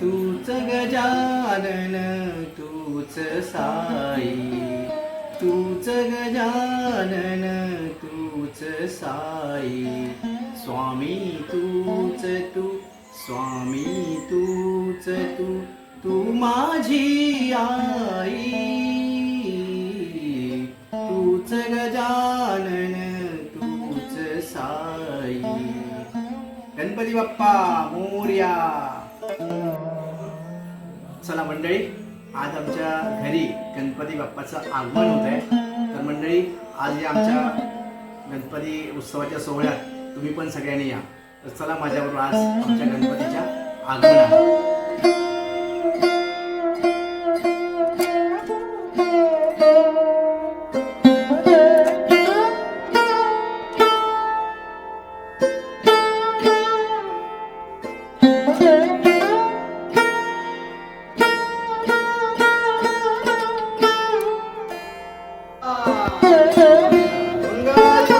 तूच गजानन तूच साई. तूच गजानन तूच साई. स्वामी तूच तू स्वामी तूच तू तू माझी आई. तूच गजानन तूच साई. गणपती बाप्पा मोर्या. चला मंडळी आज आमच्या घरी गणपती बाप्पाचं आगमन होत आहे तर मंडळी आज या आमच्या गणपती उत्सवाच्या सोहळ्यात तुम्ही पण सगळ्यांनी या. तर चला माझ्याबरोबर आज आमच्या गणपतीच्या आगमनात 红高粱。